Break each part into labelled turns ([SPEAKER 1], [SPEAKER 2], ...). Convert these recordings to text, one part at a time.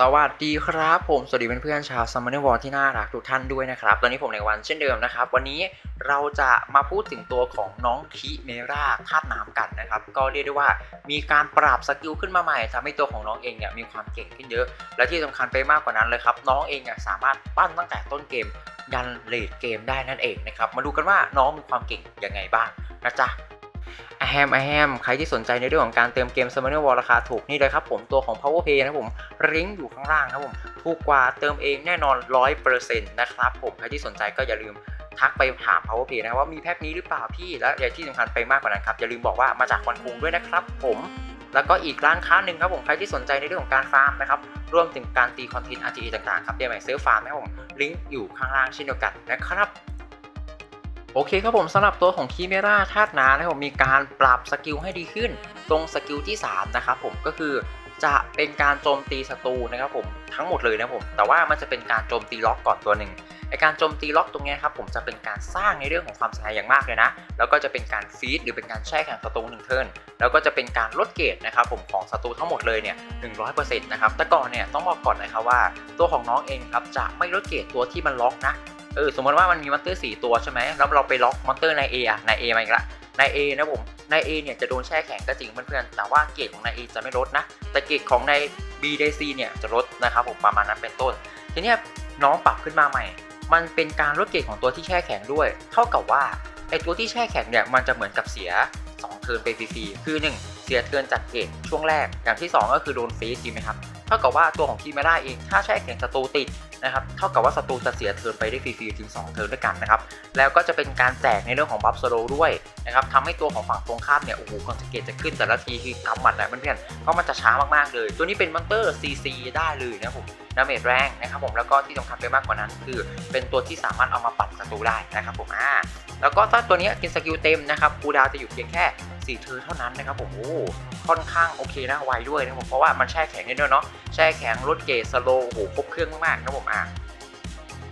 [SPEAKER 1] สวัสดีครับผมสวัสดีเพื่อนๆชาวซัมมอนวอลที่น่ารักทุกท่านด้วยนะครับ ตอนนี้ผมในวันเช่นเดิมนะครับ วันนี้เราจะมาพูดถึงตัวของน้องคิเมราธาตุน้ำกันนะครับ ก็เรียกได้ว่ามีการปรับสกิลขึ้นมาใหม่ทำให้ตัวของน้องเองเนี่ยมีความเก่งขึ้นเยอะ และที่สำคัญไปมากกว่านั้นเลยครับ น้องเองเนี่ยสามารถปั้นตั้งแต่ต้นเกมยันเลดเกมได้นั่นเองนะครับมาดูกันว่าน้องมีความเก่งยังไงบ้างนะจ๊ะ อะแฮมอะแฮมใครที่สนใจในเรื่องของการเติมเกม s u m m o n e r War ราคาถูกนี่เลยครับผมตัวของ Power Pay นะผมลิงก์อยู่ข้างล่างนะครับผมถูกกว่าเติมเองแน่นอน 100%นะครับผมใครที่สนใจก็อย่าลืมทักไปถาม Power Pay นะครับว่ามีแพ็คนี้หรือเปล่าพี่และอย่างที่สำคัญไปมากกว่านั้นครับอย่าลืมบอกว่ามาจากวันคุงด้วยนะครับผมแล้วก็อีกร้านค้าหนึ่งครับผมใครที่สนใจในเรื่องของการฟาร์มนะครับรวมถึงการตีคอนเทนต์ RGE ต่างๆครับเดี๋ยวใหม่เซิร์ฟฟาร์มนะครับผมลิงก์อยู่ข้างล่างเช่นเดียวกันนะครับ โอเคครับผมสำหรับตัวของคีเมราธาตุน้ำนะครับผมมีการปรับสกิลให้ดีขึ้น ตรงสกิลที่ 3 นะครับผมก็คือจะเป็นการโจมตีศัตรูนะครับผมทั้งหมดเลยนะผม แต่ว่ามันจะเป็นการโจมตีล็อกก่อนตัวหนึ่งไอการโจมตีล็อกตรงนี้ครับผมจะเป็นการสร้างในเรื่องของความเสียหายอย่างมากเลยนะ แล้วก็จะเป็นการฟีดหรือเป็นการแช่แข็งศัตรูหนึ่งเทิร์นแล้วก็จะเป็นการลดเกรดนะครับผมของศัตรูทั้งหมดเลยเนี่ย100%นะครับแต่ก่อนเนี่ยต้องบอกก่อนนะครับว่า ตัวของน้องเองครับจะไม่ลดเกรดตัวที่มันล็อกนะ เออสมมติว่ามันมีมอนเตอร์สี่ตัวใช่ไหมแล้วเราไปล็อกมอนเตอร์ใน A อะใน A มาอีกละใน A นะผมใน A เนี่ยจะโดนแช่แข็งก็จริงเพื่อนๆแต่ว่าเกรดของใน A จะไม่ลดนะ แต่เกรดของใน B ใน C เนี่ยจะลดนะครับผมประมาณนั้นเป็นต้น ทีนี้น้องปรับขึ้นมาใหม่ มันเป็นการลดเกรดของตัวที่แช่แข็งด้วย เท่ากับว่าไอตัวที่แช่แข็งเนี่ยมันจะเหมือนกับเสีย 2 เทิร์นไปฟรีๆคือ 1 เสียเทิร์นจากเกรดช่วงแรกอย่างที่ 2 ก็คือโดนฟรีจริงไหมครับ เท่ากับว่าตัวของคีไม่ได้เองถ้าแช่แข็งศัตรูติดนะครับเท่ากับว่าศัตรูจะเสียเทิร์นไปได้ฟรีๆถึง 2 เทิร์นด้วยกันนะครับแล้วก็จะเป็นการแจกในเรื่องของบัฟสโลด้วยนะครับทำให้ตัวของฝั่งตรงข้ามเนี่ยโอ้โหคอนสเกตจะขึ้นแต่ละทีคือกำหมัดนะเพื่อนๆเพราะมันจะช้ามากๆเลย ตัวนี้เป็นมอนเตอร์ CC ได้เลยนะครับผม ดาเมจแรงนะครับผมแล้วก็ที่สำคัญไปมากกว่านั้น คือเป็นตัวที่สามารถเอามาปัดศัตรูได้นะครับผมอ่าแล้วก็ถ้าตัวนี้กินสกิลเต็มนะครับคูดาวจะอยู่เพียงแค่ 4เทิร์เท่านั้นนะครับผมโอ้ค่อนข้างโอเคนะไวด้วยนะครับผมเพราะว่ามันแช่แข็งนิดเดียวเนาะแช่แข็งลดเกสโลโอ้โหครบเครื่องมากๆนะครับผมอ่า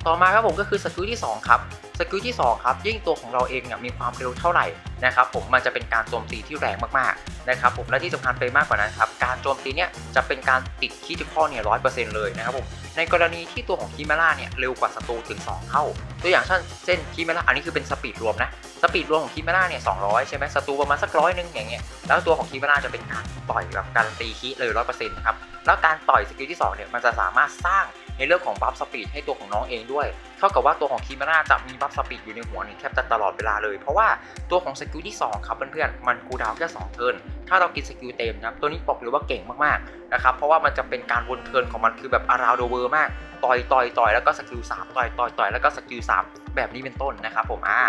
[SPEAKER 1] ต่อมาครับผมก็คือสกิลที่2ครับสกิลที่2ครับยิ่งตัวของเราเองเนี่ยมีความเร็วเท่าไหร่ นะครับผมมันจะเป็นการโจมตีที่แรงมากๆนะครับผมและที่สำคัญไปมากกว่านั้นครับการโจมตีเนี่ยจะเป็นการติดคีติคอเนี่ยร้อยเปอร์เซ็นต์เลยนะครับผมในกรณีที่ตัวของคีเมล่าเนี่ยเร็วกว่าศัตรูถึง 2 เท่า ตัวอย่างเช่นเช่นคีเมล่าอันนี้คือเป็นสปีดรวมนะสปีดรวมของคีเมล่าเนี่ย200ใช่ไหมศัตรูประมาณสักร้อยนึงอย่างเงี้ยแล้วตัวของคีเมล่าจะเป็นการต่อยแบบการันตีคีเลยร้อยเปอร์เซ็นต์นะครับแล้วการต่อยสกิลที่2เนี่ยมันจะสามารถสร้าง ในเรื่องของบัฟสปีดให้ตัวของน้องเองด้วย เท่ากับว่าตัวของคีมาร่าจะมีบัฟสปีดอยู่ในหัวนี่แทบจะตลอดเวลาเลย เพราะว่าตัวของสกิลที่ 2 ครับเพื่อนๆ มันคูดาวแค่2เทิร์น ถ้าเรากินสกิลเต็มนะตัวนี้บอกเลยว่าเก่งมากๆนะครับ เพราะว่ามันจะเป็นการวนเทิร์นของมันคือแบบอาราวเดเวอร์มาก ต่อยต่อยต่อยแล้วก็สกิล3ต่อยต่อยต่อยแล้วก็สกิล3แบบนี้เป็นต้นนะครับผม อ่า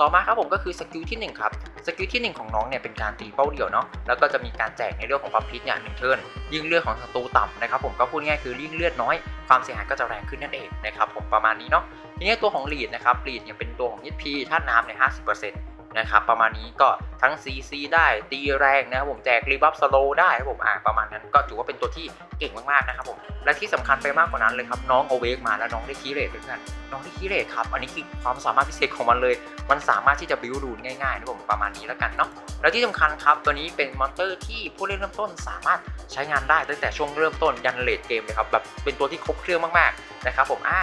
[SPEAKER 1] ต่อมาครับผมก็คือสกิลที่1ครับ สกิลที่ 1 ของน้องเนี่ยเป็นการตีเป้าเดี่ยวเนาะแล้วก็จะมีการแจกในเรื่องของความพิษเนี่ยหนึ่งเทิร์นยิ่งเลือดของศัตรูต่ำนะครับผมก็พูดง่ายคือยิ่งเลือดน้อย ความเสียหายก็จะแรงขึ้นนั่นเองนะครับผมประมาณนี้เนาะทีนี้ตัวของลีดนะครับลีดเนี่ยเป็นตัวของนิดพีธาตุน้ำใน50%น นะครับประมาณนี้ก็ทั้ง CC ได้ตีแรงนะครับผมแจกรีบัฟสโลได้ครับผมอ่าประมาณนั้นก็ถือว่าเป็นตัวที่เก่งมากๆนะครับผมและที่สำคัญไปมากกว่านั้นเลยครับน้องโอเวกมาแล้วน้องได้คีเรทเพื่อนน้องได้คีเรทครับอันนี้คือความสามารถพิเศษของมันเลย มันสามารถที่จะบิวรูนง่ายๆนะผมประมาณนี้แล้วกันเนาะแล้วที่สำคัญครับตัวนี้เป็นมอนเตอร์ที่ผู้เล่นเริ่มต้นสามารถใช้งานได้ตั้งแต่ช่วงเริ่มต้นยันเลดเกมเลยครับแบบเป็นตัวที่ครบเครื่องมากๆนะครับผมอ่า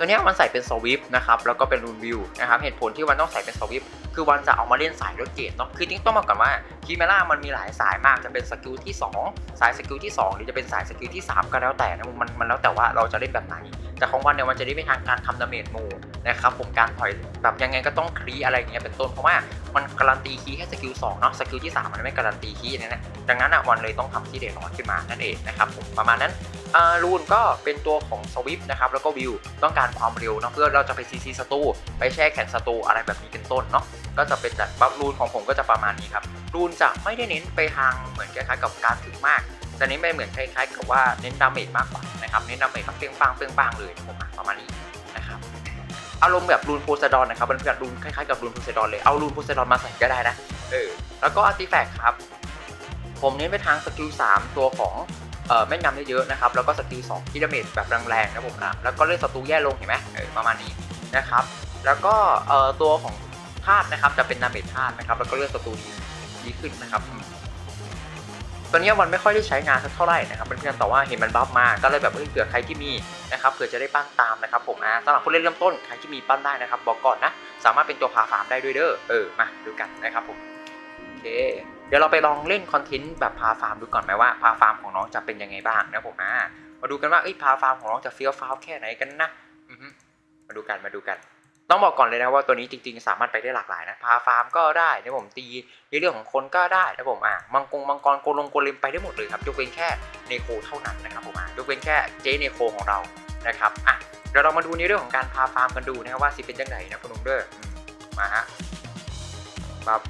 [SPEAKER 1] ตัวนี้ยมันใส่เป็นสวิฟนะครับแล้วก็เป็นรูนวิวนะครับเหตุผลที่วันต้องใส่เป็นสวิฟคือวันจะเอามาเล่นสายรถเกตเนาะคือทิ้งต้องบอกก่อนว่าคีเมล่ามันมีหลายสายมากจะเป็นสกิลที่ 2 สายสกิลที่ 2 หรือจะเป็นสายสกิลที่ 3 ก็แล้วแต่นะมันมันแล้วแต่ว่าเราจะเล่นแบบไหน แต่ของวันเนี่ยมันจะได้ไปทางการทำดาเมจมูนะครับผมการถอยแบบยังไงก็ต้องคลีอะไรเงี้ยเป็นต้นเพราะว่ามันการันตีคีแค่สกิล2เนาะสกิลที่ 3 มันไม่การันตีคีอย่างนี้นะดังนั้นอะวันเลยต้องทำที่เดนอนขึ้นมานั่นเองนะครับผมประมาณนั้นอ่ารูนก็เป็นตัวของสวิฟนะครับแล้วก็วิวต้องการความเร็วเนาะเพื่อเราจะไปซีซีศัตรูไปแช่แข็งศัตรูอะไรแบบนี้เป็นต้นเนาะก็จะเป็นแบบบัฟรูนของผมก็จะประมาณนี้ครับรูนจะไม่ได้เน้นไปทางเหมือนคล้ายๆกับการถึงมาก แต่นี้ไม่เหมือนคล้ายๆกับว่าเน้นดาเมจมากกว่านะครับเน้นดาเมจแบบเปรี้ยงปังเปรี้ยงปังเลยผมอะประมาณนี้นะครับอารมณ์แบบรูนโพไซดอนนะครับมันแบบรูนคล้ายๆกับรูนโพไซดอนเลยเอารูนโพไซดอนมาใส่ก็ได้นะเออแล้วก็อาร์ติแฟกต์ครับ ผมเน้นไปทางสกิล3ตัวของเอ่อแม่นยำเยอะๆนะครับ แล้วก็สกิล2ที่ดาเมจแบบแรงๆนะผมนะแล้วก็เลือดศัตรูแย่ลงเห็นไหมเออประมาณนี้นะครับ แล้วก็เอ่อตัวของธาตุนะครับจะเป็นดาเมจธาตุนะครับ แล้วก็เลือดศัตรูดีดีขึ้นนะครับ ตัวนี้ยมันไม่ค่อยได้ใช้งานสักเท่าไหร่นะครับเพื่อนๆแต่ว่าเห็นมันบัฟมาก็เลยแบบเอ้ยเผื่อใครที่มีนะครับเผื่อจะได้ปั้นตามนะครับผมอ่าสำหรับผู้เล่นเริ่มต้นใครที่มีปั้นได้นะครับ บอกก่อนนะสามารถเป็นตัวพาฟาร์มได้ด้วยเด้อเออมาดูกันนะครับผมโอเคเดี๋ยวเราไปลองเล่นคอนเทนต์แบบพาฟาร์มดูก่อนไหมว่าพาฟาร์มของน้องจะเป็นยังไงบ้างนะผมอ่ามาดูกันว่าเอ้พาฟาร์มของน้องจะเฟี้ยวฟ้าวแค่ไหนกันนะมาดูกันมาดูกัน ต้องบอกก่อนเลยนะว่าตัวนี้จริงๆ สามารถไปได้หลากหลายนะพาฟาร์มก็ได้นะผมตีในเรื่องของคนก็ได้นะผมอะมังกรมังกรโกลงโกเลมไปได้หมดเลยครับยกเว้นแค่เนโคเท่านั้นนะครับผมอะยกเว้นแค่เจเนโคของเรานะครับอะเดี๋ยวเรามาดูในเรื่องของการพาฟาร์มกันดูนะครับว่าสิเป็นยังไงนะคุณลุงเด้อมาฮะครับ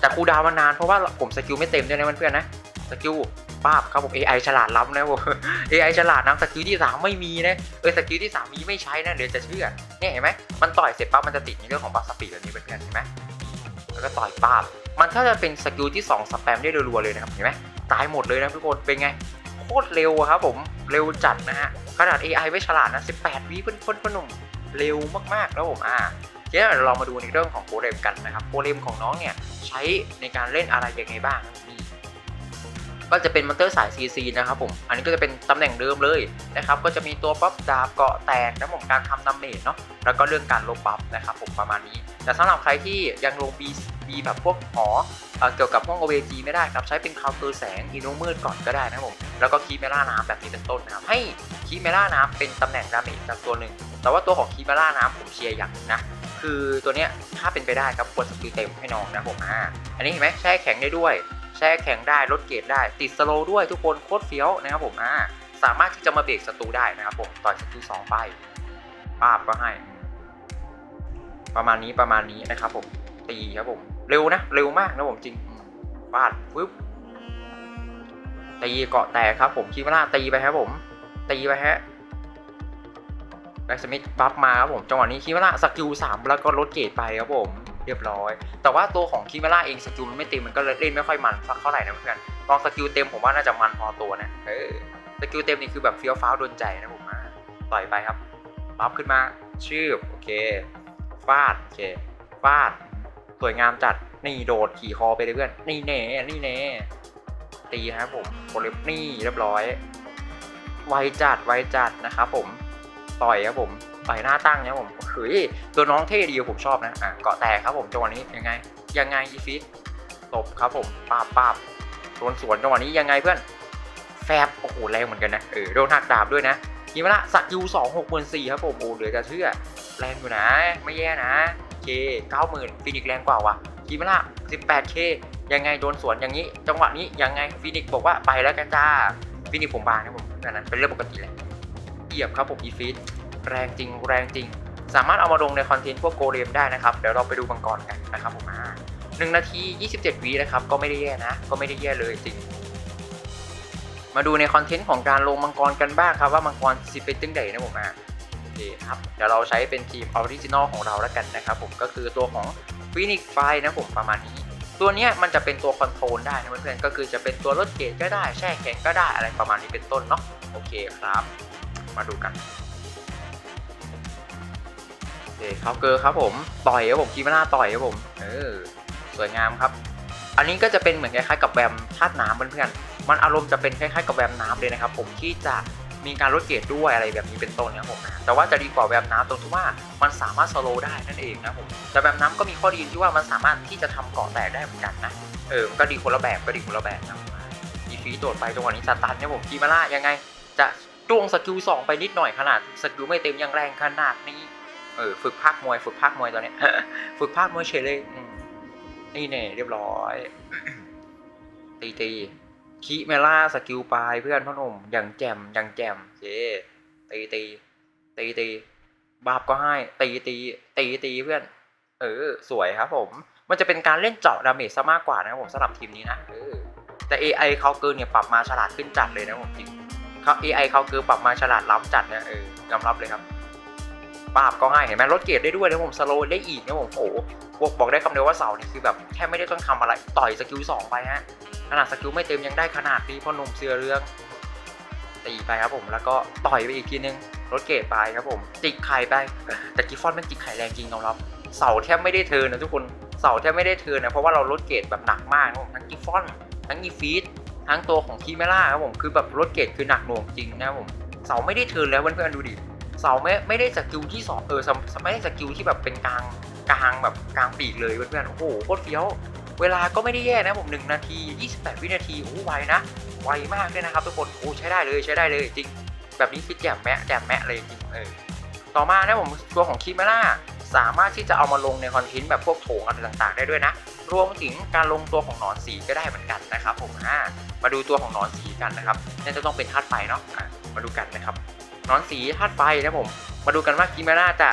[SPEAKER 1] แต่ครูดาวมานานเพราะว่าผมสกิลไม่เต็มด้วยนะเพื่อนๆนะสกิล ป้าบครับผม AI ฉลาดล้ำนะผม AI ฉลาดนะสกิลที่สามไม่มีนะเออสกิลที่สามมีไม่ใช้นะเดี๋ยวจะเชื่อเนี่ยเห็นไหมมันต่อยเสร็จปั๊บมันจะติดในเรื่องของบัฟสปีดแบบนี้เพื่อนๆเห็นไหมแล้วก็ต่อยป้าบมันถ้าจะเป็นสกิลที่สองสแปมได้รัวๆเลยนะครับเห็นไหมตายหมดเลยนะทุกคนเป็นไงโคตรเร็วครับผมเร็วจัดนะฮะขนาด AI ไม่ฉลาดนะ 18 วิเพื่อนเพื่อนหนุ่มเร็วมากๆแล้วผมอ่าทีนี้เรามาดูในเรื่องของโกเลมกันนะครับโกเลมของน้องเนี่ยใช้ในการเล่นอะไรยังไงบ้างนี่ ก็จะเป็นมอนเตอร์สาย CC นะครับผม อันนี้ก็จะเป็นตำแหน่งเดิมเลยนะครับ ก็จะมีตัวปั๊บดาบเกาะแตกนะผมการทำดาเมจเนาะ แล้วก็เรื่องการลบบัฟนะครับผมประมาณนี้ แต่สำหรับใครที่ยังลง B B แบบพวกหอเอ่อเกี่ยวกับห้อง OVG ไม่ได้ครับ ใช้เป็นคาวเตอร์แสงอีโนมืดก่อนก็ได้นะครับผม แล้วก็คีเมล่าน้ำแบบนี้เป็นต้นนะครับ ให้คีเมล่าน้ำเป็นตำแหน่งดาเมจจากตัวหนึ่ง แต่ว่าตัวของคีเมล่าน้ำผมเชียร์อย่างหนึงนะคือตัวเนี้ยถ้าเป็นไปได้ครับควรสกิลเต็มให้น้องนะผมอ่าอันนี้เห็นไหมแช่แข็งได้ด้วย แช่แข็งได้ลดเกรดได้ ติดสโลด้วยทุกคนโคตรเฟี้ยวนะครับผมอ่าสามารถที่จะมาเบรกศัตรูได้นะครับผมต่อยสกิลสองไปป้าบก็ให้ ประมาณนี้ประมาณนี้นะครับผมตีครับผม เร็วนะ เร็วมากนะผมจริงอืมฟาดปึ๊บตีเกาะแตกครับ ผมคิดว่าตีไปครับผม ตีไปฮะแบ็กสมิธบัฟมาครับผมจังหวะนี้คิดว่าน่าสกิลสามแล้วก็ลดเกรดไปครับผม เรียบร้อย แต่ว่าตัวของคิมาร่าเองสกิลมันไม่เต็มมันก็เลยเล่นไม่ค่อยมันสักเท่าไหร่นะเพื่อนลองสกิลเต็มผมว่าน่าจะมันพอตัวนะเออสกิลเต็มนี่คือแบบเฟี้ยวฟ้าวโดนใจนะผมอะต่อยไปครับบัฟขึ้นมาชื่อโอเคฟาดโอเคฟาดสวยงามจัดนี่โดดขี่คอไปเลยเพื่อนนี่แน่นี่แน่ตีครับผมโคเล็บนี่เรียบร้อย ไวจัดไวจัดนะครับผมต่อยครับผม ต่อยหน้าตั้งเนะครับผมเฮ้ยตัวน้องเท่ดีผมชอบนะอะเกาะแตกครับผมจังหวะนี้ยังไง ยังไงอีฟิตตบครับผมปาบปาบโดนสวนจังหวะนี้ยังไงเพื่อนแฟบโอ้โหแรงเหมือนกันนะเออโดนหักดาบด้วยนะยิงมาละสักยูสองหกหมื่นสี่ครับผมโอ้เหลือจะเชื่อแรงอยู่นะ ไม่แย่นะเคเก้าหมื่นฟินิกแรงกว่าวะยิงมาละสิบแปดเคยังไงโดนสวนอย่างนี้ จังหวะนี้ยังไงฟินิกบอกว่าไปแล้วกันจ้าฟินิกผมบางนะผมอันนั้นเป็นเรื่องปกติแหละเหยียบครับผมอีฟิต แรงจริงแรงจริง สามารถเอามาลงในคอนเทนต์พวกโกเลมได้นะครับ เดี๋ยวเราไปดูมังกรกันนะครับผมหนึ่งนาที 27 วินะครับก็ไม่ได้แย่นะ ก็ไม่ได้แย่เลยจริง มาดูในคอนเทนต์ของการลงมังกรกันบ้างครับว่ามังกรสิเป็นตึ้งใดนะผมอ่าโอเคครับเดี๋ยวเราใช้เป็นทีมออริจินอลของเราแล้วกันนะครับผมก็คือตัวของฟินิกไฟนะผมประมาณนี้ตัวเนี้ยมันจะเป็นตัวคอนโทรลได้นะเพื่อนๆก็คือจะเป็นตัวลดเกรดก็ได้แช่แข็งก็ได้อะไรประมาณนี้เป็นต้นเนาะโอเคครับ มาดูกันเคครับเกอร์ครับผมต่อยครับผมคีมาน่าต่อยครับผม เออ สวยงามครับ อันนี้ก็จะเป็นเหมือนคล้ายๆกับแวมธาตุน้ำเพื่อนๆมันอารมณ์จะเป็นคล้ายๆกับแวมน้ำเลยนะครับ ผมที่จะมีการลดเกรดด้วยอะไรแบบนี้เป็นต้นนะครับผมแต่ว่าจะดีกว่าแวมน้ำตรงที่ว่ามันสามารถสโลว์ได้นั่นเองนะผมแต่แวมน้ำก็มีข้อดีที่ว่ามันสามารถที่จะทำเกาะแตกได้เหมือนกันนะเออก็ดีคนละแบบก็ดีคนละแบบนะอีฟีโดดไปจังหวะนี้สตันเนี่ยผมคีมาร่ายังไง จะจ้วงสกิลสองไปนิดหน่อยขนาดสกิลไม่เต็มยังแรงขนาดนี้ เออฝึกภาคมวย ฝึกภาคมวยตอนนี้ฝึกภาคมวยเฉยเลยนี่แน่เรียบร้อย ตีตีคิเมล่าสกิลปลายเพื่อนพ่อหนุ่มอย่างแจมอย่างแจมเจตีตีตีตีบาบก็ให้ตีตีตีตีเพื่อน เออ สวยครับผม มันจะเป็นการเล่นเจาะดาเมจซะมากกว่านะครับผมสำหรับทีมนี้นะเออแต่ AI เขาเกินเนี่ยปรับมาฉลาดขึ้นจัดเลยนะผมจริงเขา AI เขาเกินปรับมาฉลาดล้ำจัดนะเออยอมรับเลยครับ ปาบก็ง่ายเห็นไหมลดเกรดได้ด้วยนะผมสโลว์ได้อีกนะผมโอ้โหบอกบอกได้คำเดียวว่าเสานี่คือแบบแทบไม่ได้ต้องทำอะไรต่อยสกิลสองไปฮะขนาดสกิลไม่เต็มยังได้ขนาดนี้พ่อหนุ่มเสือเรื่องตีไปครับผมแล้วก็ต่อยไปอีกทีนึงลดเกรดไปครับผม จิกไข่ไป แต่กิฟฟอนมันจิกไข่แรงจริงยอมรับ เสาแทบไม่ได้เทินนะทุกคนเสาแทบไม่ได้เทินนะเพราะว่าเราลดเกรดแบบหนักมากนะผมทั้งกิฟฟอน ทั้งอีฟีดทั้งตัวของคีเมล่าครับผมคือแบบรถเกรดคือหนักหน่วงจริงนะครับผมเสาไม่ได้เทินแล้วเพื่อนๆดูดิ เสาไม่ไม่ได้สกิลที่สองเออสไม่ได้สกิลที่แบบเป็นกลางกลางแบบกลางปีกเลยเพื่อนๆโอ้โหโคตรเฟี้ยวเวลาก็ไม่ได้แย่นะผม 1 นาที 28 วินาทีโอ้ไวนะ ไวมากเลยนะครับทุกคนโอ้ใช้ได้เลยใช้ได้เลยจริง แบบนี้คือแจ่มแมะแจ่มแมะเลยจริงเออต่อมานะผมตัวของคีเมล่าสามารถที่จะเอามาลงในคอนเทนต์แบบพวกโถงอะไรต่างๆ ได้ด้วยนะ รวมถึงการลงตัวของหนอนสีก็ได้เหมือนกันนะครับผมอ่ามาดูตัวของหนอนสีกันนะครับน่าจะต้องเป็นธาตุไฟเนาะมาดูกันนะครับ นอนสีธาตุไฟนะผมมาดูกันว่ากิเมล่าจะ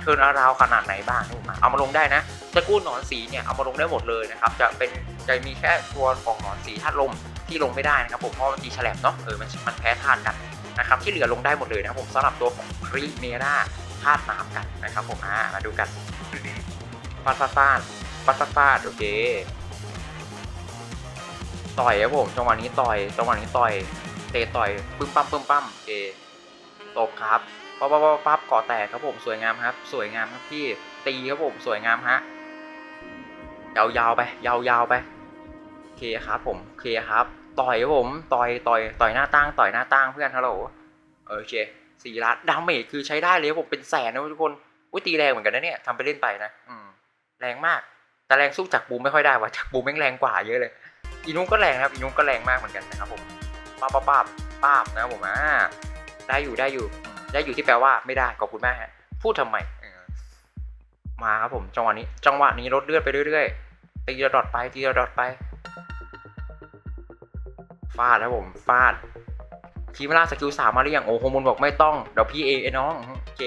[SPEAKER 1] เทิร์นอาราวขนาดไหนบ้างนะผมอะเอามาลงได้นะตะกูลหนอนสีเนี่ยเอามาลงได้หมดเลยนะครับจะเป็นจะมีแค่ตัวของหนอนสีธาตุลมที่ลงไม่ได้นะครับผมเพราะมันตีแฉลบเนาะเออมันมันแพ้ธาตุกันนะครับที่เหลือลงได้หมดเลยนะครับผมสำหรับตัวของครีเมราธาตุน้ำกันนะครับผมอ่ามาดูกันฟาดฟาดฟาดฟาดฟาดฟาดโอเคต่อยครับผมจังหวะนี้ต่อยจังหวะนี้ต่อยเตะต่อยปึ้มปั้มปึ้มปั้มโอเค ตบครับปั๊บปั๊บปั๊บป๊บก่อแตกครับผมสวยงามครับ สวยงามครับพี่ตีครับผมสวยงามฮะยาวๆไป ยาวๆไปโอเคครับ ผมโอเคครับ ต่อยครับผมต่อยต่อยต่อยหน้าตั้งต่อยหน้าตั้งเพื่อนฮัลโหลโอเคสี่ล้านดาเมจคือใช้ได้เลยผมเป็นแสนนะทุกคนอุ้ยตีแรงเหมือนกันนะเนี่ยทำไปเล่นไปนะอืมแรงมาก แต่แรงสู้จากบูมไม่ค่อยได้ว่ะจากบูมแม่งแรงกว่าเยอะเลยอีนุ้งก็แรงนะครับอีนุ้งก็แรงมากเหมือนกันนะครับผมป้าป้าป้าป้าบนะครับผมอ่า ได้อยู่ได้อยู่ ได้อยู่ที่แปลว่าไม่ได้ขอบคุณมากฮะพูดทำไมมาครับผมจังหวะนี้ จังหวะนี้ลดเลือดไปเรื่อยๆตีระดอดไปตีระดอดไปฟาดครับผมฟาดทีมล่าสกิลสามมาหรือยังโอ้โฮมูลบอกไม่ต้องเดี๋ยวพี่เอไอ้น้องโอเค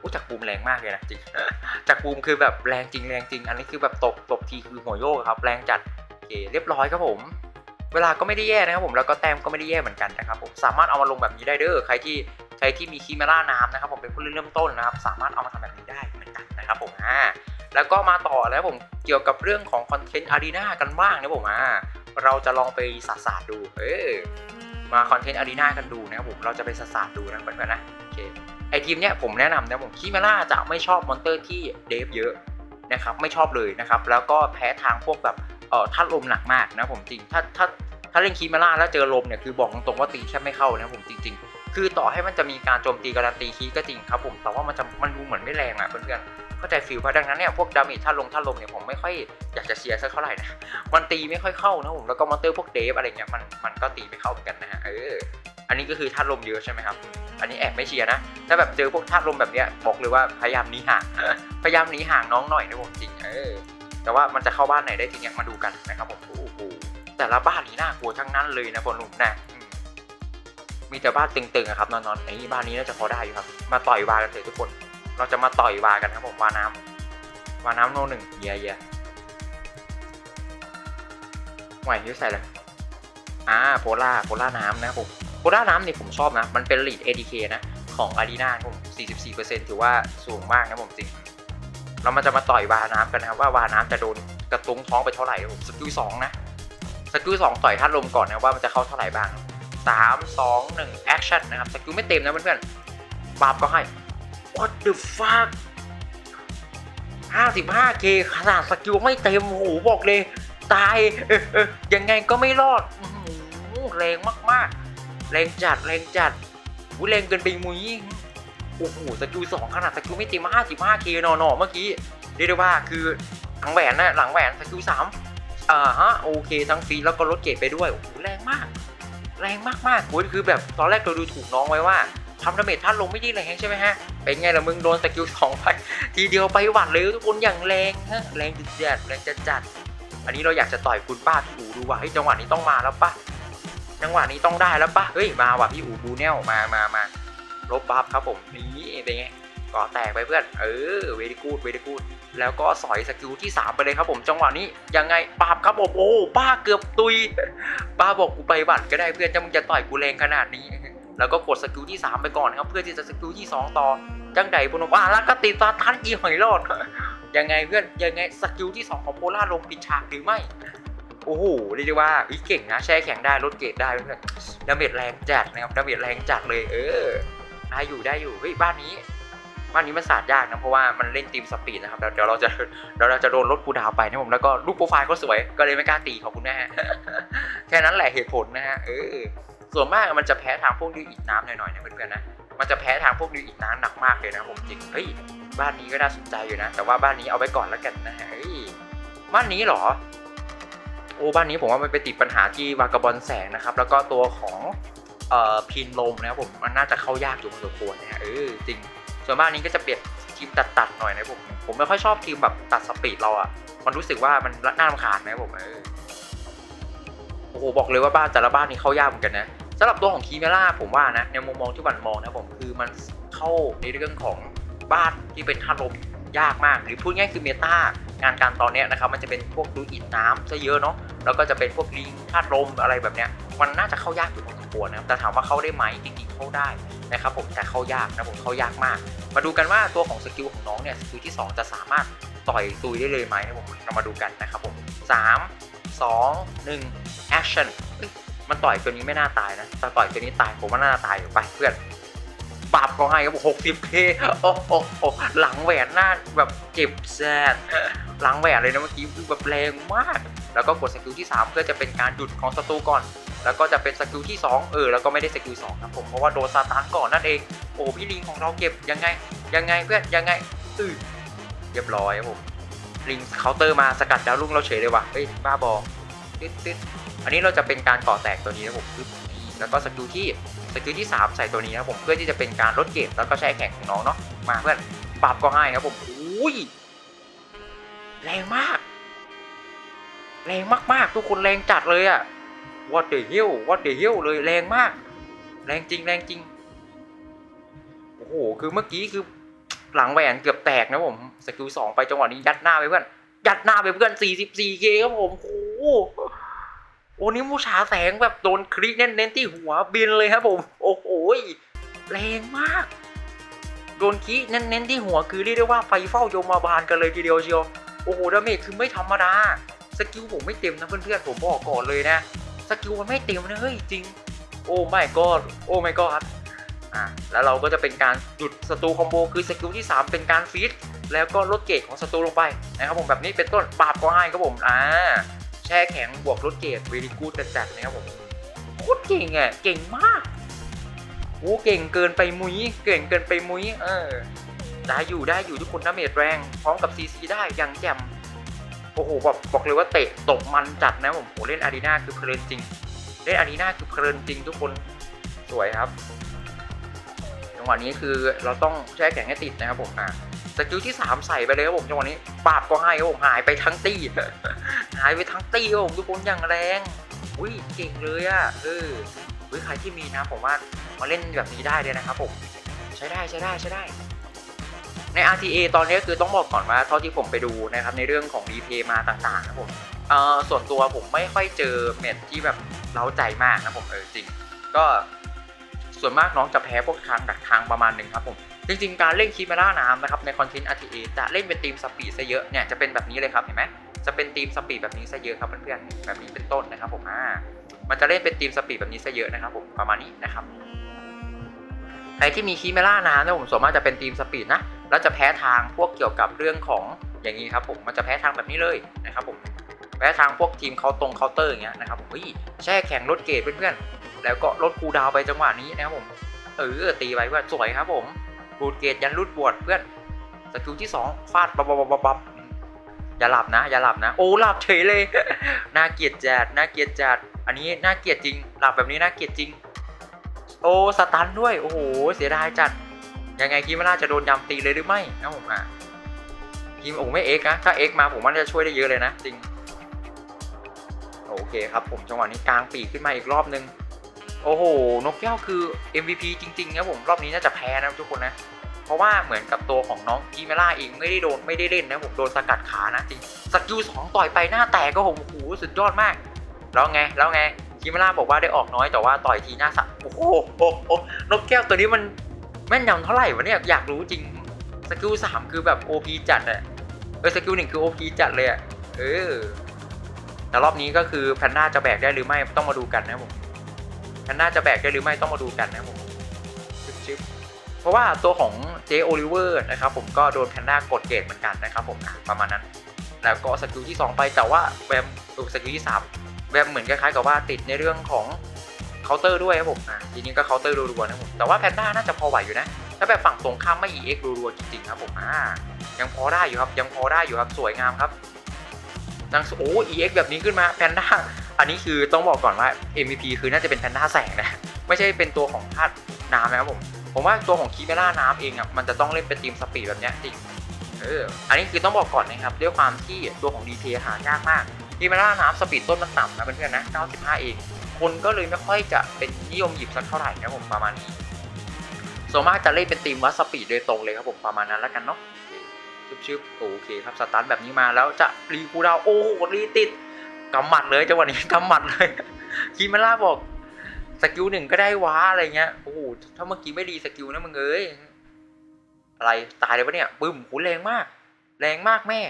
[SPEAKER 1] อู้จากบูมแรงมากเลยนะจริงจากบูมคือแบบแรงจริงแรงจริง อันนี้คือแบบตบตบทีคือหัวโยกครับ แรงจัดโอเคเรียบร้อยครับผม เวลาก็ไม่ได้แย่นะครับผมแล้วก็แต้มก็ไม่ได้แย่เหมือนกันนะครับผมสามารถเอามาลงแบบนี้ได้เด้อใครที่ใครที่มีคีเมล่าน้ำนะครับผมเป็นผู้เริ่มต้นนะครับ สามารถเอามาทำแบบนี้ได้เหมือนกันนะครับผมอ่าแล้วก็มาต่อแล้วผมเกี่ยวกับเรื่องของคอนเทนต์อารีนากันบ้างนะผมอ่าเราจะลองไปสาสาดดูเออมาคอนเทนต์อารีนากันดูนะครับผมเราจะไปสาสาดดูนะเพื่อนๆนะโอเคไอทีมเนี้ยผมแนะนำนะผมคีเมล่าจะไม่ชอบมอนเตอร์ที่เดฟเยอะนะครับไม่ชอบเลยนะครับแล้วก็แพ้ทางพวกแบบ เอ่อท่าลมหนักมากนะผมจริง ถ้าถ้าถ้าเล่นคีเมล่าแล้วเจอลมเนี่ยคือบอกตรงๆว่าตีแค่ไม่เข้านะผมจริง ๆ คือต่อให้มันจะมีการโจมตีการันตีคีก็จริงครับผมแต่ว่ามันจะมันดูเหมือนไม่แรงอะเพื่อนๆเข้าใจฟิลป่ะดังนั้นเนี่ยพวกดาเมจท่าลมท่าลมเนี่ยผมไม่ค่อยอยากจะเชียร์สักเท่าไหร่นะมันตีไม่ค่อยเข้านะผมแล้วก็มอนเตอร์พวกเดฟอะไรเงี้ยมันมันก็ตีไม่เข้าเหมือนกันนะฮะเอออันนี้ก็คือท่าลมเยอะใช่ไหมครับอันนี้แอบไม่เชียร์นะถ้าแบบเจอพวกธาลมแบบเนี้ยบอกเลยว่าพยายามหนีห่างพยายามหนีห่างน้องหน่อยนะผมจริงเออ แต่ว่ามันจะเข้าบ้านไหนได้ทีเนี้ยมาดูกันนะครับผมโอ้โหแต่ละบ้านนี้น่ากลัวทั้งนั้นเลยนะบอหนุ่มนะมีแต่บ้านตึงๆครับนอนๆไอ้บ้านนี้น่าจะพอได้อยู่ครับ มาต่อยวากันเถอะทุกคน เราจะมาต่อยวากันครับผมวาน้ำวาน้ำโนหนึ่งเยียเยียไหวอยุ่ใส่เลยอ่าโพล่าโพล่าน้ำนะครับผมโคด้าน้ำเนี่ยผมชอบนะ มันเป็น lead ADK นะ ของอารีนาผม 44%ถือว่าสูงมากนะผมจริง เรามาจะมาต่อยวาน้ำกันนะครับว่าวาน้ำจะโดนกระตุ้งท้องไปเท่าไหร่ผมสกิลสองนะสกิลสองต่อยธาลมก่อนนะว่ามันจะเข้าเท่าไหร่บ้างสามสองหนึ่งแอคชั่นนะครับสกิลไม่เต็มนะเพื่อนๆบาบก็ให้ what the fuck 55k ขนาดสกิลไม่เต็มโอ้โหบอกเลย ตายเออเออยังไงก็ไม่รอดอื้อหือแรงมากๆ แรงจัดแรงจัดอุ้แรงเกินไปมุ้ย โอ้โหสกิลสองขนาดสกิลไม่เต็มห้าสิบห้าเคนอนอเมื่อกี้เรียกได้ว่าคือหลังแหวนนะหลังแหวนสกิลสามอ่าฮะโอเคทั้งฟรีแล้วก็ลดเกรดไปด้วยโอ้โหแรงมาก แรงมากๆโอ้ยคือแบบตอนแรกเราดูถูกน้องไว้ว่าทำดาเมจท่านลงไม่ได้แรงใช่ไหมฮะเป็นไงล่ะมึงโดนสกิลสองไปทีเดียวไปหวัดเลยทุกคนอย่างแรงฮะแรงจัดจัดแรงจัดจัดอันนี้เราอยากจะต่อยคุณป้าพี่อูดูว่าเฮ้ยจังหวะนี้ต้องมาแล้วปะจังหวะนี้ต้องได้แล้วปะเฮ้ยมาว่ะพี่อูบูเนลมามามา ลบบัฟครับผมนี่เป็นไงก่อแตกไปเพื่อน เออเวดีกูดเวดีกูดแล้วก็สอยสกิลที่ 3 ไปเลยครับผมจังหวะนี้ยังไงปราบครับผมโอ้ป้าเกือบตุยป้าบอกกูไปบัตรก็ได้เพื่อนจะมึงจะต่อยกูแรงขนาดนี้ แล้วก็กดสกิลที่ 3 ไปก่อนครับ เพื่อที่จะสกิลที่ 2 ต่อ จังใดบุญว่าแล้วก็ติดตาทันอีหอยรอดยังไงเพื่อนยังไงสกิลที่ 2 ของโพล่าลงปิดฉากหรือไม่โอ้โหเรียกได้ว่าอุ๊ยเก่งนะแช่แข็งได้ลดเกรดได้เพื่อนดาเมจแรงจัดนะครับดาเมจแรงจัดเลยเออ ได้อยู่ได้อยู่เฮ้ยบ้านนี้ บ้านนี้มันศาสตร์ยากนะเพราะว่ามันเล่นทีมสปีดนะครับเดี๋ยวเราจะเดี๋ยวเราจะโดนลดคูดาวไปนะผมแล้วก็รูปโปรไฟล์ก็สวยก็เลยไม่กล้าตีขอบคุณนะฮะแค่นั้นแหละเหตุผลนะฮะเออส่วนมากมันจะแพ้ทางพวกดิวอีกน้ำหน่อยๆนะเพื่อนๆนะมันจะแพ้ทางพวกดิวอีกน้ำหนักมากเลยนะผมจริงเฮ้ยบ้านนี้ก็น่าสนใจอยู่นะ แต่ว่าบ้านนี้เอาไว้ก่อนแล้วกันนะฮะเฮ้ยบ้านนี้หรอโอ้บ้านนี้ผมว่ามันไปติดปัญหาที่วากาบอลแสงนะครับ แล้วก็ตัวของ พินลมนะครับผมมันน่าจะเข้ายากอยู่พอสมควรนะฮะเออจริงส่วนบ้านนี้ก็จะเปลี่ยนทีมตัดๆหน่อยนะผมผมไม่ค่อยชอบทีมแบบตัดสปีดเราอะมันรู้สึกว่ามันน่ารำคาญนะผมเออโอ้โหบอกเลยว่าบ้านแต่ละบ้านนี้เข้ายากเหมือนกันนะสำหรับตัวของคีเมล่าผมว่านะในมุมมองที่บันมองนะผมคือมันเข้าในเรื่องของบ้านที่เป็นท่าลมยากมาก หรือพูดง่ายคือเมตางานการตอนนี้นะครับมันจะเป็นพวกดูอิดน้ำซะเยอะเนาะ แล้วก็จะเป็นพวกลิงธาตุลมอะไรแบบเนี้ยมันน่าจะเข้ายากอยู่พอสมควรนะครับแต่ถามว่าเข้าได้ไหมจริงๆเข้าได้นะครับผมแต่เข้ายากนะผมเข้ายากมาก มาดูกันว่าตัวของสกิลของน้องเนี่ยสกิลที่ 2 จะสามารถต่อยตุยได้เลยไหมนะผมเรามาดูกันนะครับผม3 2 1 action มันต่อยตัวนี้ไม่น่าตายนะถ้าต่อยตัวนี้ตายผมว่าน่าตายอยู่ไปเพื่อนปรับก็ให้ครับหกสิบเคโอ้โหหลังแหวนหน้าแบบเจ็บแซด หลังแหวนเลยนะเมื่อกี้แบบแรงมาก แล้วก็กดสกิลที่ 3 เพื่อจะเป็นการหยุดของศัตรูก่อน แล้วก็จะเป็นสกิลที่ 2 เออ แล้วก็ไม่ได้สกิล2ครับผม เพราะว่าโดนซาตานก่อนนั่นเอง โอ้พี่ลิงของเราเก็บยังไง ยังไงเพื่อนยังไงอือเรียบร้อยครับผม ลิงเคาน์เตอร์มาสกัดดาวรุ่งเราเฉยเลยว่ะ เฮ้ยบ้าบอตึ๊ดตึ๊ดอันนี้เราจะเป็นการก่อแตกตัวนี้นะผมแล้วก็สกิลที่สกิลที่ 3 ใส่ตัวนี้นะผมเพื่อที่จะเป็นการลดเกรดแล้วก็ใช้แข่งของน้องเนาะมาเพื่อนปรับก็ให้ครับผมอุ้ย แรงมาก แรงมากๆ ทุกคนแรงจัดเลยอะ what the hell what the hell เลยแรงมาก แรงจริงแรงจริง โอ้โห คือเมื่อกี้คือหลังแหวนเกือบแตกนะผม สกิลสองไปจังหวะนี้ยัดหน้าไปเพื่อน ยัดหน้าไปเพื่อน 44k ครับผม โอ้โหโอ้นี่มูชาแสงแบบโดนคลิกเน้นๆที่หัวบินเลยครับผม โอ้โหแรงมาก โดนคลิกเน้นๆที่หัวคือเรียกได้ว่าไฟเฝ้าโยมบาลกันเลยทีเดียวเชียว โอ้โหดาเมจคือไม่ธรรมดา สกิลผมไม่เต็มนะเพื่อนๆผมบอกก่อนเลยนะ สกิลมันไม่เต็มนะเฮ้ยจริง โอ้ไม่ก็โอ้ไม่ก็อะแล้วเราก็จะเป็นการหยุดศัตรูคอมโบคือสกิลที่ 3 เป็นการฟีดแล้วก็ลดเกรดของศัตรูลงไปนะครับผมแบบนี้เป็นต้นปราบก็ให้ครับผมอ่าแช่แข็งบวกลดเกรดเวรีกูดจัดๆนะครับผมโคตรเก่งอะเก่งมากโอ้เก่งเกินไปมุ้ยเก่งเกินไปมุ้ยเออ ได้อยู่ได้อยู่ทุกคนดาเมจแรง พร้อมกับซีซีได้อย่างแจ่มโอ้โหบอกบอกเลยว่าเตะตบมันจัดนะผมโหเล่นอารีนาคือเพลินจริง เล่นอารีนาคือเพลินจริงทุกคนสวยครับจังหวะนี้คือเราต้องแช่แข็งให้ติดนะครับผมอะสกิลที่ 3 ใส่ไปเลยครับผมจังหวะนี้ปาบก็ให้ครับผมหายไปทั้งตีหายไปทั้งตีครับผมทุกคนอย่างแรงอุ้ยเก่งเลยอะเออใครที่มีนะผมว่ามาเล่นแบบนี้ได้เลยนะครับผมใช้ได้ใช้ได้ใช้ได้ ใน RTA ตอนนี้คือต้องบอกก่อนว่าเท่าที่ผมไปดูนะครับในเรื่องของรีเพย์มาต่างๆนะผมเอ่อส่วนตัวผมไม่ค่อยเจอเม็ดที่แบบเล้าใจมากนะผมเออจริง ก็ส่วนมากน้องจะแพ้พวกทางดักทางประมาณหนึ่งครับผมจริงๆ การเล่นคีมาร่าน้ำนะครับในคอนเทนต์ RTA จะเล่นเป็นทีมสปีดซะเยอะเนี่ยจะเป็นแบบนี้เลยครับเห็นไหมจะเป็นทีมสปีดแบบนี้ซะเยอะครับเพื่อนๆแบบนี้เป็นต้นนะครับผมอ่ามันจะเล่นเป็นทีมสปีดแบบนี้ซะเยอะนะครับผมประมาณนี้นะครับใครที่มีคีเมล่าน้ำนะผมส่วนมากจะเป็นทีมสปีดนะ แล้วจะแพ้ทางพวกเกี่ยวกับเรื่องของอย่างนี้ครับผมมันจะแพ้ทางแบบนี้เลยนะครับผมแพ้ทางพวกทีมเขาตรงเคาน์เตอร์อย่างเงี้ยนะครับผมเฮ้ยแช่แข็งลดเกรดเพื่อนๆแล้วก็ลดคูดาวไปจังหวะนี้นะครับผมเออตีไปเพื่อนสวยครับผมรูดเกรดยันรูดบวชเพื่อนสกิลที่2ฟาดบับบับบับบับอย่าหลับนะ อย่าหลับนะ โอ้หลับเฉยเลย น่าเกลียดจัดน่าเกลียดจัดอันนี้น่าเกลียดจริง หลับแบบนี้น่าเกลียดจริง โอ้สตันด้วย โอ้โห เสียดายจัด ยังไงคิดว่าน่าจะโดนยำตีเลยหรือไม่นะผมอะทีมโอ้ไม่เอ็กนะถ้าเอ็กมาผมว่าน่าจะช่วยได้เยอะเลยนะจริงโอเคครับผมจังหวะนี้กลางปีกขึ้นมาอีกรอบนึงโอ้โห นกแก้วคือ MVP จริงๆครับผมรอบนี้น่าจะแพ้นะทุกคนนะ เพราะว่าเหมือนกับตัวของน้องกีเมล่าเองไม่ได้โดนไม่ได้เล่นนะผมโดนสกัดขานะจริงสกิลสองต่อยไปหน้าแตกก็ผมโอ้โหสุดยอดมาก แล้วไงแล้วไงกีเมล่าบอกว่าได้ออกน้อยแต่ว่าต่อยทีหน้าสัโอ้โอ้โหนกแก้วตัวนี้มัน ม่นยำเท่าไหร่วะเนี่ยอยากรู้จริงสกิลสามคือแบบ OP จัดอะเออสกิลหนึ่งคือ OP จัดเลยอะเออแต่รอบนี้ก็คือแพนด้าจะแบกได้หรือไม่ต้องมาดูกันนะผมแพนด้าจะแบกได้หรือไม่ต้องมาดูกันนะผมชึบชึบเพราะว่าตัวของเจโอลิเวอร์นะครับผมก็โดนแพนด้ากดเกรดเหมือนกันนะครับผมประมาณนั้น แล้วก็สกิลที่ 2 ไปแต่ว่าแวมดูสกิลที่3แวมเหมือนคล้ายๆกับว่าติดในเรื่องของ เคาน์เตอร์ด้วยครับผมอะทีนี้ก็เคาน์เตอร์รัวๆนะผมแต่ว่าแพนด้าน่าจะพอไหวอยู่นะถ้าแบบฝั่งตรงข้ามไม่ EX รัวๆจริงๆครับผมอ่ายังพอได้อยู่ครับยังพอได้อยู่ครับสวยงามครับดังโอ้ EX แบบนี้ขึ้นมาแพนด้าอันนี้คือต้องบอกก่อนว่า MVP คือน่าจะเป็นแพนด้าแสงนะไม่ใช่เป็นตัวของธาตุน้ำนะครับผมผมว่าตัวของคีเมล่าน้ำเองอะมันจะต้องเล่นเป็นทีมสปีดแบบเนี้ยจริงเอออันนี้คือต้องบอกก่อนนะครับด้วยความที่ตัวของ DT หายากมากคีเมล่าน้ำสปีดต้นมันต่ำนะเพื่อนๆนะ 95 เอง คนก็เลยไม่ค่อยจะเป็นนิยมหยิบสักเท่าไหร่นะผมประมาณนี้ส่วนมากจะเล่นเป็นทีมวัสปีดโดยตรงเลยครับผมประมาณนั้นแล้วกันเนาะชึบชึบๆโอเคครับสตาร์ทแบบนี้มาแล้วจะรีคูดาวโอ้โหรีติดกำหมัดเลยจังหวะนี้กำหมัดเลยคีเมล่าบอกสกิลหนึ่งก็ได้ว้าอะไรเงี้ยโอ้โหถ้าเมื่อกี้ไม่ดีสกิลนะมึงเอ้ยอะไรตายเลยปะเนี่ยปึ้มโหแรงมาก แรงมากแม่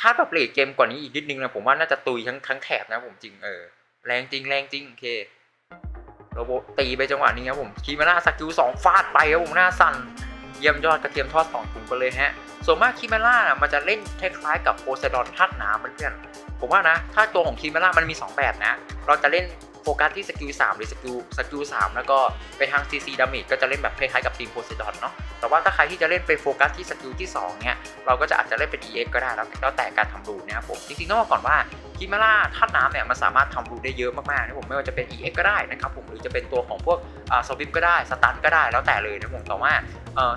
[SPEAKER 1] ถ้าแบบเลทเกมกว่านี้อีกนิดนึงนะผมว่าน่าจะตุยทั้งทั้งแถบนะผมจริงเออ แรงจริงแรงจริงโอเคโรโบตีไปจังหวะนี้ครับผมคีมาน่าสกิลสองฟาดไปครับผมหน้าสั่นเยี่ยมยอดกระเทียมทอดสองถุงกันเลยฮะส่วนมากคีมาล่านะมันจะเล่นคล้ายๆกับโพไซดอนธาตุน้ำเพื่อนๆผมว่านะ ถ้าตัวของคีมาล่ามันมี 2 แบบนะ เราจะเล่นโฟกัสที่สกิล3หรือสกิลสกิล3แล้วก็ไปทาง CC ดาเมจก็จะเล่นแบบคล้ายๆกับทีมโพไซดอนเนาะแต่ว่าถ้าใครที่จะเล่นไปโฟกัสที่สกิลที่2เนี่ยเราก็จะอาจจะเล่นเป็น EX ก็ได้แล้วแล้วแต่การทำรูนะครับผมจริงๆต้องบอกก่อนว่าคิมาล่าธาตุน้ำเนี่ยมันสามารถทำรูได้เยอะมากๆนะผมไม่ว่าจะเป็น EX ก็ได้นะครับผมหรือจะเป็นตัวของพวกสวิปก็ได้สตันก็ได้แล้วแต่เลยนะผมแต่ว่า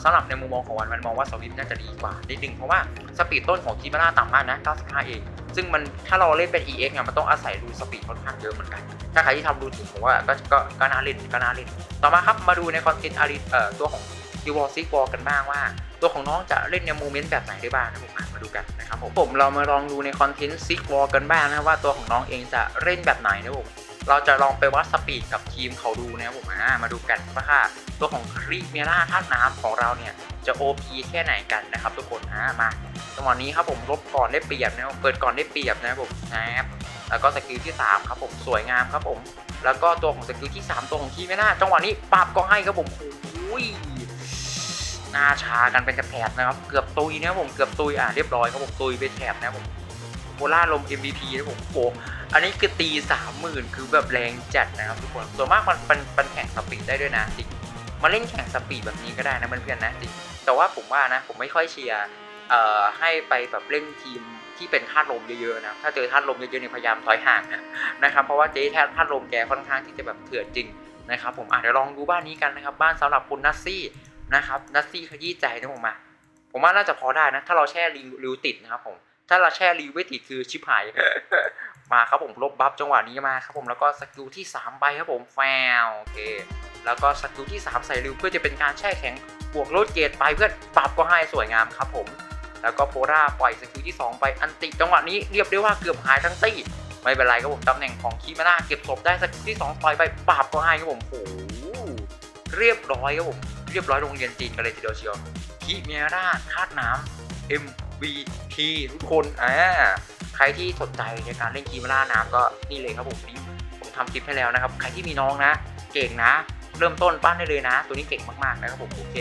[SPEAKER 1] สำหรับในมุมมองของวันมันมองว่าสวิปน่าจะดีกว่านิดนึงเพราะว่าสปีดต้นของคิมาล่าต่ำมากนะ 95 เอง ซึ่งมันถ้าเราเล่นเป็น EX เนี่ยมันต้องอาศัยรูสปีดค่อนข้างเยอะเหมือนกัน ถ้าใครที่ทำรูถึงผมว่าก็ก็ก็น่าเล่นก็น่าเล่น ต่อมาครับมาดูในคอนเทนต์อารีตัวของดิวอลซิกวอลกันบ้างว่า ตัวของน้องจะเล่นในโมเมนต์แบบไหนได้บ้างนะผมมาดูกันนะครับผมผมเรามาลองดูในคอนเทนต์ซิกวอลกันบ้างนะว่าตัวของน้องเองจะเล่นแบบไหนนะผมเราจะลองไปวัดสปีดกับทีมเขาดูนะครับผมอ่ามาดูกันว่าค่ะตัวของครีเมล่าธาน้ำของเราเนี่ยจะ OP แค่ไหนกันนะครับ ทุกคนอ่ามาจังหวะนี้ครับผมลบก่อนได้เปรียบนะครับเปิดก่อนได้เปรียบนะครับผมนะครับแล้วก็สกิลที่สามครับผมสวยงามครับผม แล้วก็ตัวของสกิลที่ 3 ตัวของคีเมล่าจังหวะนี้ปรับก็ให้ครับผมโอ้ย หน้าชากันเป็นแถบนะครับ เกือบตุยนะผมเกือบตุยอะเรียบร้อยครับผมตุยไปแถบนะผมโบล่าลม MVP นะผมโอ้อันนี้คือตีสามหมื่นคือแบบแรงจัดนะครับทุกคนส่วนมากมันมันมันแข่งสปีดได้ด้วยนะจริงมาเล่นแข่งสปีดแบบนี้ก็ได้นะเพื่อนๆนะจริงแต่ว่าผมว่านะผมไม่ค่อยเชียร์เอ่อให้ไปแบบเล่นทีมที่เป็นธาตุลมเยอะๆนะถ้าเจอธาตุลมเยอะๆเนี่ยพยายามถอยห่างนะครับเพราะว่าเจ๊แทนพัดลมแกค่อนข้างที่จะแบบเถื่อนจริงนะครับผมอะเดี๋ยวลองดูบ้านนี้กันนะครับ บ้านสำหรับคุณนัสซี่ นะครับนัสซี่ขยี้ใจนะผมมา ผมว่าน่าจะพอได้นะ ถ้าเราแช่รีวิวติดนะครับผม ถ้าเราแช่รีวิวไม่ติดคือชิบหาย มาครับผมลบบัฟจังหวะนี้มาครับผมแล้วก็สกิลที่3ไปครับผมแฟลโอเค แล้วก็สกิลที่ 3 ใส่ริวเพื่อจะเป็นการแช่แข็งบวกลดเกรดไปเพื่อปรับก็ให้สวยงามครับผม แล้วก็โพราปล่อยสกิลที่ 2 ไปอันติจังหวะนี้เรียบได้ว่าเกือบหายทั้งตี้ไม่เป็นไรครับผมตำแหน่งของคีมาน่าเก็บศพได้สกิลที่2ปล่อยไปปราบก็ให้ครับผมโอ้โหเรียบร้อยครับผม เรียบร้อยโรงเรียนจีนกันเลยทีเดียวเชียวคีมร่าธาตุน้ำ MVT ทุกคนอ่าใครที่สนใจในการเล่นคีมร่าน้ำก็นี่เลยครับผมนี่ผมทำคลิปให้แล้วนะครับ ใครที่มีน้องนะ เก่งนะ เริ่มต้นปั้นได้เลยนะ ตัวนี้เก่งมากๆนะครับผมโอเค